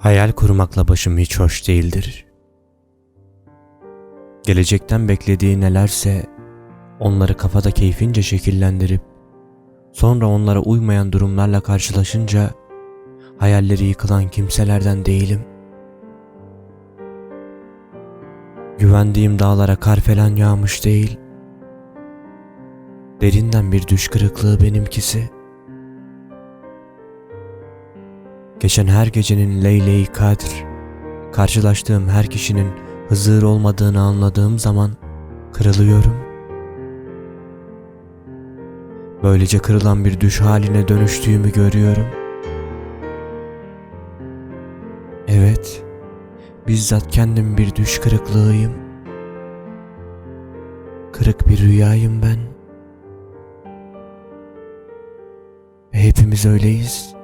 Hayal kurmakla başım hiç hoş değildir. Gelecekten beklediği nelerse onları kafada keyfince şekillendirip sonra onlara uymayan durumlarla karşılaşınca hayalleri yıkılan kimselerden değilim. Güvendiğim dağlara kar falan yağmış değil. Derinden bir düş kırıklığı benimkisi. Geçen her gecenin Leyle-i Kadr, karşılaştığım her kişinin Hızır olmadığını anladığım zaman kırılıyorum. Böylece kırılan bir düş haline dönüştüğümü görüyorum. Evet, bizzat kendim bir düş kırıklığıyım. Kırık bir rüyayım ben. Hepimiz öyleyiz.